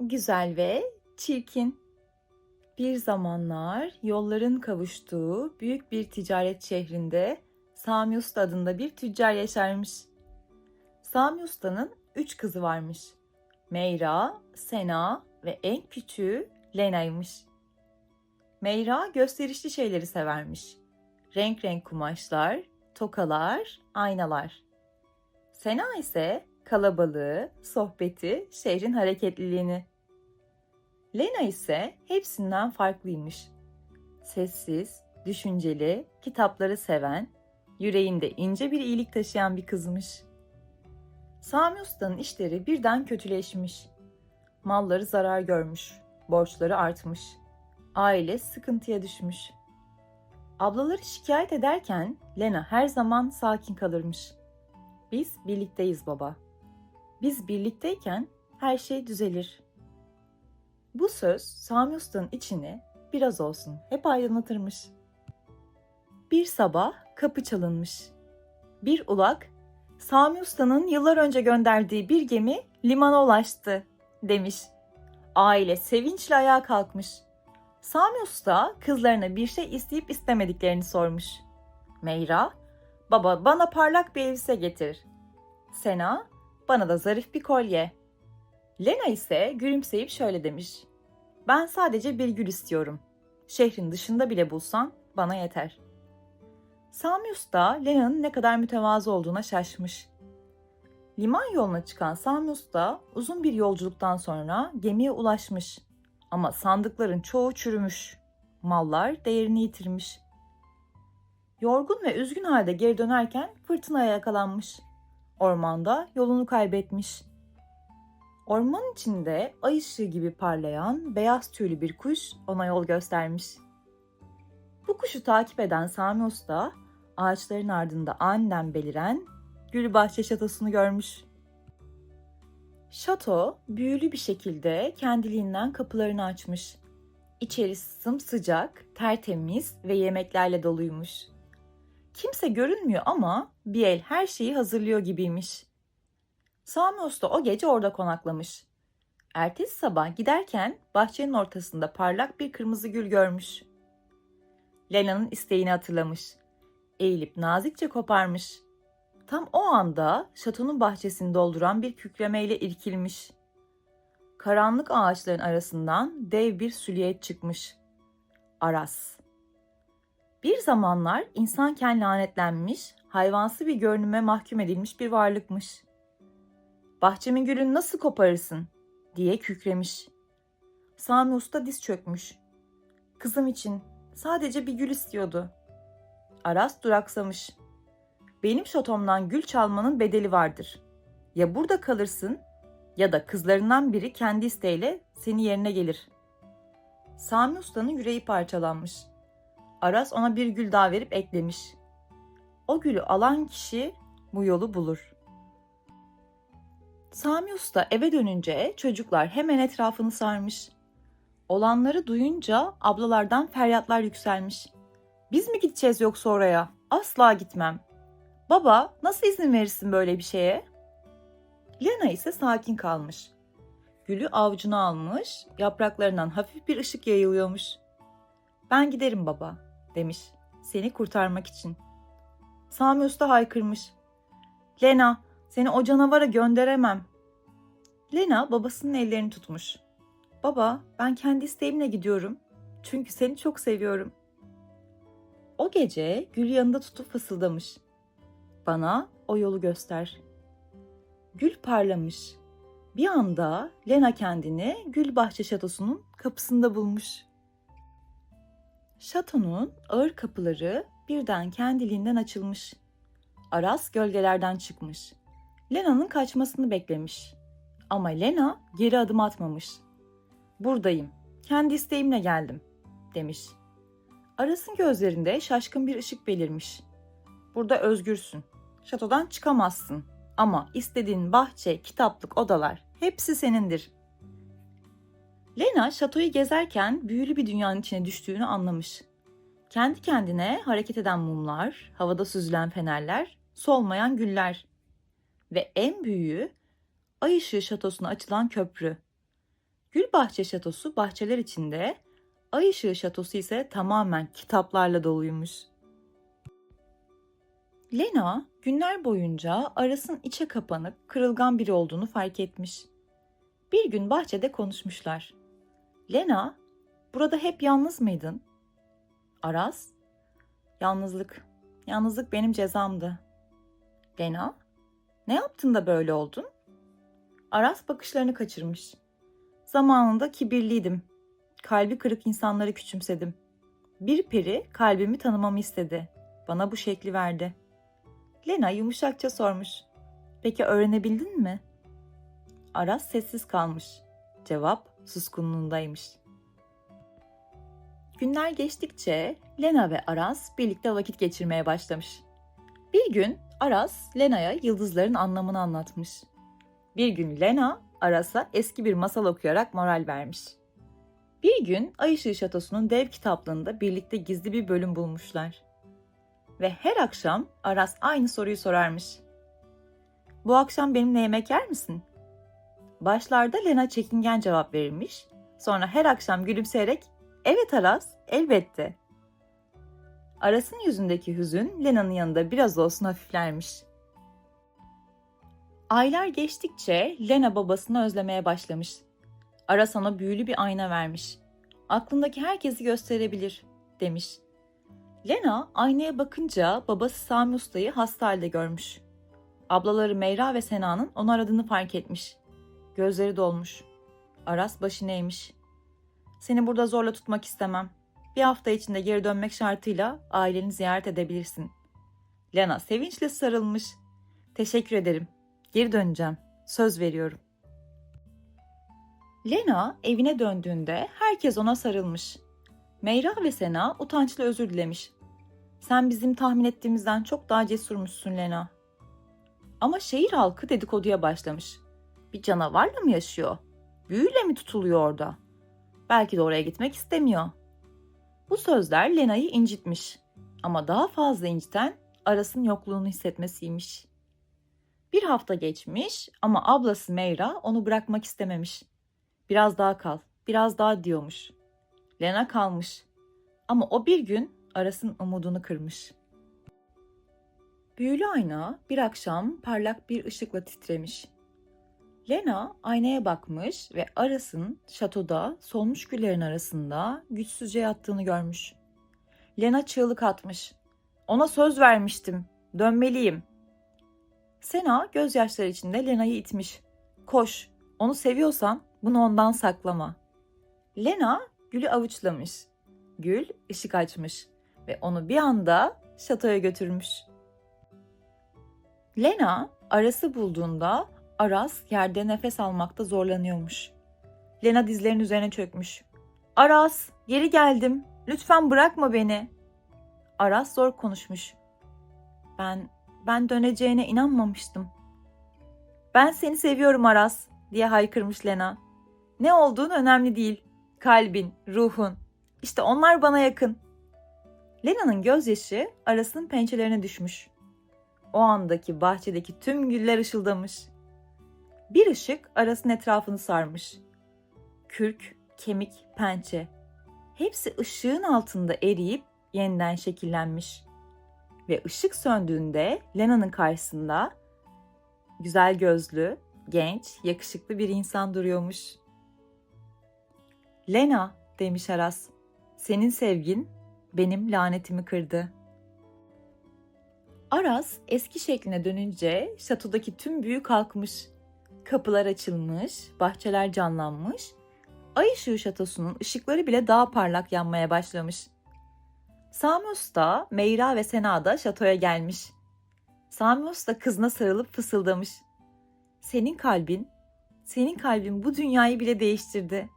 güzel ve çirkin. Bir zamanlar yolların kavuştuğu büyük bir ticaret şehrinde Sami Usta adında bir tüccar yaşarmış. Sami Usta'nın üç kızı varmış. Meyra, Sena ve en küçüğü Lena'ymış. Meyra gösterişli şeyleri severmiş. Renk renk kumaşlar, tokalar, aynalar. Sena ise kalabalığı, sohbeti, şehrin hareketliliğini. Lena ise hepsinden farklıymış. Sessiz, düşünceli, kitapları seven, yüreğinde ince bir iyilik taşıyan bir kızmış. Sami Usta'nın işleri birden kötüleşmiş. Malları zarar görmüş, borçları artmış. Aile sıkıntıya düşmüş. Ablaları şikayet ederken Lena her zaman sakin kalırmış. Biz birlikteyiz baba. Biz birlikteyken her şey düzelir. Bu söz Sami Usta'nın içini biraz olsun hep aydınlatırmış. Bir sabah kapı çalınmış. Bir ulak, Sami Usta'nın yıllar önce gönderdiği bir gemi limana ulaştı demiş. Aile sevinçle ayağa kalkmış. Sami Usta kızlarına bir şey isteyip istemediklerini sormuş. Meyra, baba bana parlak bir elbise getir. Sena, bana da zarif bir kolye. Lena ise gülümseyip şöyle demiş. Ben sadece bir gül istiyorum. Şehrin dışında bile bulsan bana yeter. Sami Usta Lena'nın ne kadar mütevazı olduğuna şaşmış. Liman yoluna çıkan Sami Usta uzun bir yolculuktan sonra gemiye ulaşmış. Ama sandıkların çoğu çürümüş. Mallar değerini yitirmiş. Yorgun ve üzgün halde geri dönerken fırtınaya yakalanmış. Ormanda yolunu kaybetmiş. Ormanın içinde ay ışığı gibi parlayan beyaz tüylü bir kuş ona yol göstermiş. Bu kuşu takip eden Sami Usta ağaçların ardında aniden beliren Gülbahçe şatosunu görmüş. Şato büyülü bir şekilde kendiliğinden kapılarını açmış. İçerisi sımsıcak, tertemiz ve yemeklerle doluymuş. Kimse görünmüyor ama bir el her şeyi hazırlıyor gibiymiş. Sami Usta o gece orada konaklamış. Ertesi sabah giderken bahçenin ortasında parlak bir kırmızı gül görmüş. Lena'nın isteğini hatırlamış. Eğilip nazikçe koparmış. Tam o anda şatonun bahçesini dolduran bir kükremeyle irkilmiş. Karanlık ağaçların arasından dev bir süliyet çıkmış. Aras. Bir zamanlar insanken lanetlenmiş, hayvansı bir görünüme mahkum edilmiş bir varlıkmış. Bahçemin gülünü nasıl koparırsın? diye kükremiş. Sami Usta diz çökmüş. Kızım için sadece bir gül istiyordu. Aras duraksamış. Benim şatomdan gül çalmanın bedeli vardır. Ya burada kalırsın ya da kızlarından biri kendi isteğiyle seni yerine gelir. Sami Usta'nın yüreği parçalanmış. Aras ona bir gül daha verip eklemiş. O gülü alan kişi bu yolu bulur. Sami Usta eve dönünce çocuklar hemen etrafını sarmış. Olanları duyunca ablalardan feryatlar yükselmiş. Biz mi gideceğiz yoksa oraya? Asla gitmem. Baba nasıl izin verirsin böyle bir şeye? Lena ise sakin kalmış. Gülü avucuna almış, yapraklarından hafif bir ışık yayılıyormuş. Ben giderim baba, demiş. Seni kurtarmak için. Sami Usta haykırmış. Lena, seni o canavara gönderemem. Lena babasının ellerini tutmuş. Baba, ben kendi isteğimle gidiyorum. Çünkü seni çok seviyorum. O gece Gül yanında tutup fısıldamış. Bana o yolu göster. Gül parlamış. Bir anda Lena kendini Gül Bahçe Şatosu'nun kapısında bulmuş. Şatonun ağır kapıları birden kendiliğinden açılmış. Aras gölgelerden çıkmış. Lena'nın kaçmasını beklemiş. Ama Lena geri adım atmamış. Buradayım. Kendi isteğimle geldim, demiş. Aras'ın gözlerinde şaşkın bir ışık belirmiş. Burada özgürsün. Şatodan çıkamazsın. Ama istediğin bahçe, kitaplık, odalar hepsi senindir. Lena şatoyu gezerken büyülü bir dünyanın içine düştüğünü anlamış. Kendi kendine hareket eden mumlar, havada süzülen fenerler, solmayan güller ve en büyüğü ay ışığı şatosuna açılan köprü. Gülbahçe Şatosu bahçeler içinde, Ay Işığı Şatosu ise tamamen kitaplarla doluymuş. Lena günler boyunca Aras'ın içe kapanık, kırılgan biri olduğunu fark etmiş. Bir gün bahçede konuşmuşlar. Lena, burada hep yalnız mıydın? Aras, yalnızlık, yalnızlık benim cezamdı. Lena, ne yaptın da böyle oldun? Aras bakışlarını kaçırmış. Zamanında kibirliydim. Kalbi kırık insanları küçümsedim. Bir peri kalbimi tanımamı istedi. Bana bu şekli verdi. Lena yumuşakça sormuş. Peki öğrenebildin mi? Aras sessiz kalmış. Cevap suskunluğundaymış. Günler geçtikçe Lena ve Aras birlikte vakit geçirmeye başlamış. Bir gün Aras Lena'ya yıldızların anlamını anlatmış. Bir gün Lena Aras'a eski bir masal okuyarak moral vermiş. Bir gün Ay Işığı Şatosu'nun dev kitaplığında birlikte gizli bir bölüm bulmuşlar. Ve her akşam Aras aynı soruyu sorarmış. Bu akşam benimle yemek yer misin? Başlarda Lena çekingen cevap verirmiş. Sonra her akşam gülümseyerek evet Aras elbette. Aras'ın yüzündeki hüzün Lena'nın yanında biraz olsun hafiflermiş. Aylar geçtikçe Lena babasını özlemeye başlamış. Aras ona büyülü bir ayna vermiş. Aklındaki herkesi gösterebilir demiş. Lena aynaya bakınca babası Sami Usta'yı hasta halde görmüş. Ablaları Meyra ve Sena'nın onu aradığını fark etmiş. Gözleri dolmuş. Aras başını eğmiş. Seni burada zorla tutmak istemem. Bir hafta içinde geri dönmek şartıyla aileni ziyaret edebilirsin. Lena sevinçle sarılmış. Teşekkür ederim. Geri döneceğim. Söz veriyorum. Lena evine döndüğünde herkes ona sarılmış. Meyra ve Sena utançla özür dilemiş. Sen bizim tahmin ettiğimizden çok daha cesurmuşsun Lena. Ama şehir halkı dedikoduya başlamış. Bir canavarla mı yaşıyor? Büyüyle mi tutuluyor orada? Belki de oraya gitmek istemiyor. Bu sözler Lena'yı incitmiş. Ama daha fazla inciten Aras'ın yokluğunu hissetmesiymiş. Bir hafta geçmiş ama ablası Meyra onu bırakmak istememiş. Biraz daha kal, biraz daha diyormuş. Lena kalmış. Ama o bir gün Aras'ın umudunu kırmış. Büyülü ayna bir akşam parlak bir ışıkla titremiş. Lena aynaya bakmış ve Aras'ın şatoda solmuş güllerin arasında güçsüzce yattığını görmüş. Lena çığlık atmış. Ona söz vermiştim. Dönmeliyim. Sena gözyaşları içinde Lena'yı itmiş. Koş, onu seviyorsan bunu ondan saklama. Lena gülü avuçlamış. Gül ışık açmış ve onu bir anda şatoya götürmüş. Lena Aras'ı bulduğunda Aras yerde nefes almakta zorlanıyormuş. Lena dizlerinin üzerine çökmüş. Aras, geri geldim. Lütfen bırakma beni. Aras zor konuşmuş. Ben, ben döneceğine inanmamıştım. Ben seni seviyorum Aras, diye haykırmış Lena. Ne olduğun önemli değil. Kalbin, ruhun. İşte onlar bana yakın. Lena'nın gözyaşı Aras'ın pençelerine düşmüş. O andaki bahçedeki tüm güller ışıldamış. Bir ışık Aras'ın etrafını sarmış. Kürk, kemik, pençe. Hepsi ışığın altında eriyip yeniden şekillenmiş. Ve ışık söndüğünde Lena'nın karşısında güzel gözlü, genç, yakışıklı bir insan duruyormuş. Lena demiş Aras. Senin sevgin benim lanetimi kırdı. Aras eski şekline dönünce şatodaki tüm büyü kalkmış. Kapılar açılmış, bahçeler canlanmış. Ay ışığı şatosunun ışıkları bile daha parlak yanmaya başlamış. Sami Usta, Meyra ve Sena da şatoya gelmiş. Sami Usta kızına sarılıp fısıldamış. Senin kalbin, senin kalbin bu dünyayı bile değiştirdi.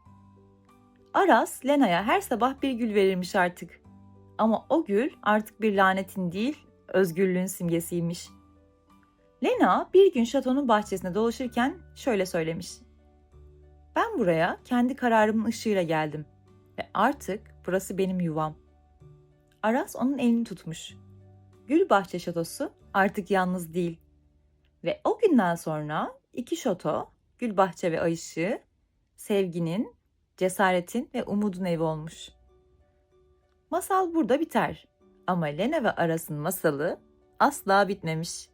Aras, Lena'ya her sabah bir gül verirmiş artık. Ama o gül artık bir lanetin değil, özgürlüğün simgesiymiş. Lena bir gün şatonun bahçesinde dolaşırken şöyle söylemiş. Ben buraya kendi kararımın ışığıyla geldim ve artık burası benim yuvam. Aras onun elini tutmuş. Gül Bahçe Şatosu artık yalnız değil. Ve o günden sonra iki şato, Gül Bahçe ve Ay Işığı sevginin, cesaretin ve umudun evi olmuş. Masal burada biter ama Lena ve Aras'ın masalı asla bitmemiş.